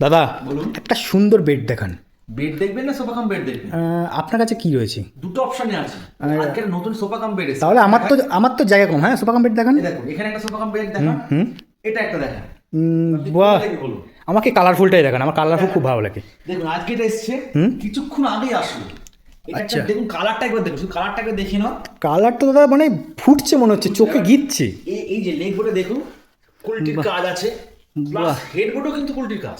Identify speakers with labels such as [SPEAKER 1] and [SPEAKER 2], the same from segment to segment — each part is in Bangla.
[SPEAKER 1] দাদা একটা সুন্দর বেড দেখান।
[SPEAKER 2] বেড দেখবেন না সোফা কাম বেড দেখবেন?
[SPEAKER 1] আপনার কাছে কি রয়েছে?
[SPEAKER 2] দুটো অপশনই আছে। আজকের নতুন সোফা কাম বেড
[SPEAKER 1] তাহলে আমার তো আমার তো জায়গা কম হ্যাঁ? সুপার বেড দেখান।
[SPEAKER 2] দেখুন এখানে একটা সোফা কাম বেড দেখান। এটা একটা দেখান।
[SPEAKER 1] বাহ। আমাকে কালারফুলটাই দেখান আমার কালারফুল খুব ভালো লাগে।
[SPEAKER 2] দেখুন আজকে এটা এসছে। কিছুক্ষণ আগেই আসলো।
[SPEAKER 1] আচ্ছা।
[SPEAKER 2] দেখুন কালারটা একবার দেখুন শুধু কালারটা একবার দেখে নাও।
[SPEAKER 1] কালার তো দাদা মানে ফুটছে মনে হচ্ছে চোখে গিচ্ছে
[SPEAKER 2] এই যে লেগ বোর্ডে দেখুন কুলটির কাজ আছে। হেড বোর্ডও কিন্তু কুলটির কাজ।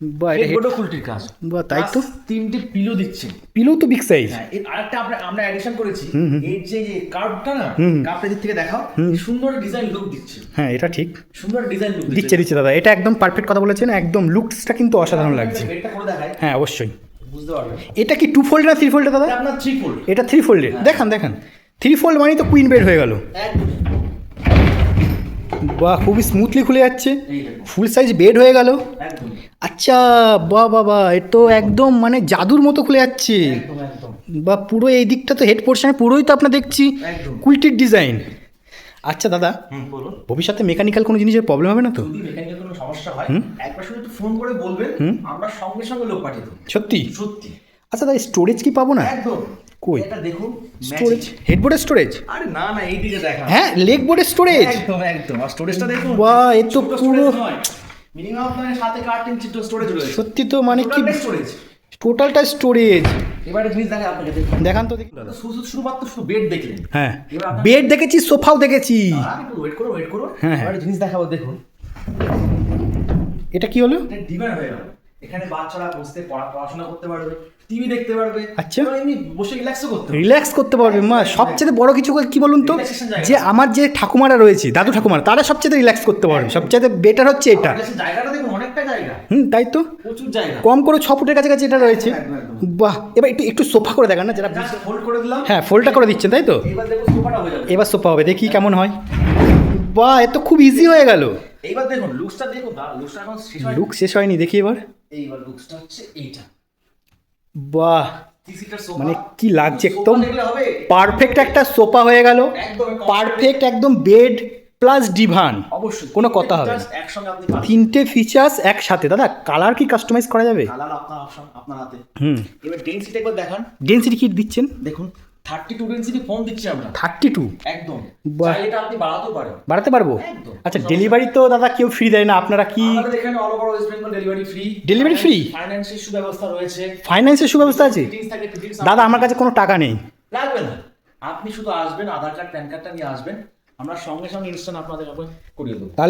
[SPEAKER 1] বা এটা
[SPEAKER 2] কুলটির কাজ।
[SPEAKER 1] বাহ, তাই তো।
[SPEAKER 2] তিনটে পিলো দিচ্ছে
[SPEAKER 1] পিলো তো বিগ সাইজ
[SPEAKER 2] হ্যাঁ এর আরেকটা আমরা আমরা অ্যাডিশন করেছি। এর যে যে কার্ভটা না কার্ভটা দিক থেকে দেখাও সুন্দর ডিজাইন লুক দিচ্ছে।
[SPEAKER 1] হ্যাঁ এটা ঠিক।
[SPEAKER 2] সুন্দর ডিজাইন লুক
[SPEAKER 1] দিচ্ছে দিচ্ছে। দাদা। এটা একদম পারফেক্ট কথা বলেছেন একদম লুকসটা কিন্তু অসাধারণ লাগছে। হ্যাঁ অবশ্যই।
[SPEAKER 2] বুঝতে পারবেন
[SPEAKER 1] এটা কি টু ফোল্ড না থ্রি ফোল্ডে দাদা?
[SPEAKER 2] এটা আপনার থ্রি ফোল্ড
[SPEAKER 1] এটা থ্রি ফোল্ডের দেখান দেখান। থ্রি ফোল্ড মানেই তো কুইন বেড হয়ে গেল। বাহ খুবই স্মুথলি খুলে যাচ্ছে। ফুল সাইজ বেড হয়ে গেল। আচ্ছা বাহ বাবা এ তো একদম মানে জাদুর মতো খুলে যাচ্ছে। বা পুরো এই দিকটা তো হেড পোর্শনে পুরোই তো আপনার দেখছি। কুলটির ডিজাইন আচ্ছা দাদা ভবিষ্যতে মেকানিক্যাল কোনো জিনিসের প্রবলেম হবে না তো?
[SPEAKER 2] মেকানিক্যাল কোনো সমস্যা হয় একবার শুধু ফোন করে বলবেন আমরা সঙ্গে সঙ্গে লোক পাঠিয়ে দেবো।
[SPEAKER 1] সত্যি?
[SPEAKER 2] সত্যি।
[SPEAKER 1] আচ্ছা দাদা স্টোরেজ কি পাবো না?
[SPEAKER 2] একদম।
[SPEAKER 1] কই?
[SPEAKER 2] এটা দেখুন
[SPEAKER 1] স্টোরেজ হেডবোর্ডের স্টোরেজ
[SPEAKER 2] আরে না না এইদিকে দেখা।
[SPEAKER 1] হ্যাঁ লেগ বোর্ডের স্টোরেজ
[SPEAKER 2] একদম একদম। আর স্টোরেজটা দেখুন
[SPEAKER 1] বাহ, এ তো পুরো-
[SPEAKER 2] মিনিমাম আপনার সাথে থেকে আট ইঞ্চি স্টোরেজ রয়েছে।
[SPEAKER 1] সত্যি তো মানে কি
[SPEAKER 2] স্টোরেজ
[SPEAKER 1] টোটালটা স্টোরেজ
[SPEAKER 2] এবারে জিনিস দেখে আপনাকে দেখান।
[SPEAKER 1] তো
[SPEAKER 2] শুধু শুধুমাত্র শুধু বেড দেখলেন।
[SPEAKER 1] হ্যাঁ।
[SPEAKER 2] এবার
[SPEAKER 1] বেড দেখেছি সোফাও দেখেছি।
[SPEAKER 2] ওয়েট করো ওয়েট করো।
[SPEAKER 1] হ্যাঁ, হ্যাঁ।
[SPEAKER 2] এবারে জিনিস দেখাবো দেখুন।
[SPEAKER 1] এটা কি হলো?
[SPEAKER 2] এটা হয়ে গেল। এখানে বাচ্চারা বসতে পড়াশোনা করতে পারবে টিভি দেখতে পারবে
[SPEAKER 1] আচ্ছা।
[SPEAKER 2] এমনি বসে রিল্যাক্সও করতে পারবে।
[SPEAKER 1] রিল্যাক্স করতে পারবে মা সবচেয়ে বড় কিছু কি বলুন তো? যে আমার যে ঠাকুমারা রয়েছে দাদু ঠাকুমারা তারা সবচেয়ে রিল্যাক্স করতে পারবে সবচেয়ে বেটার হচ্ছে এটা।
[SPEAKER 2] জায়গাটা দেখুন অনেকটা জায়গা।
[SPEAKER 1] হুম তাই তো?
[SPEAKER 2] প্রচুর জায়গা।
[SPEAKER 1] কম করে ছ ফুটের কাছাকাছি এটা রয়েছে। বাহ এবার একটু একটু সোফা করে দেখান না যারা
[SPEAKER 2] হোল্ড করে দিলাম।
[SPEAKER 1] হ্যাঁ ফোল্ডটা করে দিচ্ছেন তাই তো?
[SPEAKER 2] এবার দেখো সোফাটা হয়ে যাবে।
[SPEAKER 1] এবার সোফা হবে দেখি কেমন হয়। বাহ এ তো খুব ইজি হয়ে গেল।
[SPEAKER 2] এইবার দেখুন লুকসটা দেখুন দা লুকসটা এখন
[SPEAKER 1] লুক শেষ হয়নি দেখি এবার।
[SPEAKER 2] এইবার লুকসটা হচ্ছে এইটা।
[SPEAKER 1] বাহ মানে কি লাগছে একদম পারফেক্ট একটা সোফা হয়ে গেল। পারফেক্ট একদম বেড প্লাস ডিভান
[SPEAKER 2] অবশ্যই।
[SPEAKER 1] কোনো কথা হবে তিনটে ফিচার্স একসাথে। দাদা কালার কি কাস্টমাইজ করা যাবে?
[SPEAKER 2] কালার আপনার অপশন আপনার হাতে।
[SPEAKER 1] হুম।
[SPEAKER 2] এবার ডেন্সিটি একবার দেখান।
[SPEAKER 1] ডেন্সিটি কি দিচ্ছেন?
[SPEAKER 2] দেখুন। থার্টি টু ডেন্সিটি ফোন দিচ্ছি আমরা।
[SPEAKER 1] থার্টি টু
[SPEAKER 2] একদম। এটা আপনি বাড়াতেও পারেন।
[SPEAKER 1] বাড়াতে পারব? আচ্ছা ডেলিভারি তো দাদা কেউ ফ্রি দেয় না আপনারা কি
[SPEAKER 2] আমাদের এখানে all over West Bengal delivery free
[SPEAKER 1] Delivery free?
[SPEAKER 2] ফাইন্যান্সের সুব্যবস্থা রয়েছে।
[SPEAKER 1] ফাইন্যান্সের সুব্যবস্থা আছে? দাদা আমার কাছে কোনো টাকা নেই।
[SPEAKER 2] লাগবে না। আপনি শুধু আসবেন আধার কার্ড প্যান কার্ডটা নিয়ে আসবেন। আমরা সঙ্গে সঙ্গে ইনস্ট্যান্ট আপনাদের করিয়ে দেবো।
[SPEAKER 1] তাহলে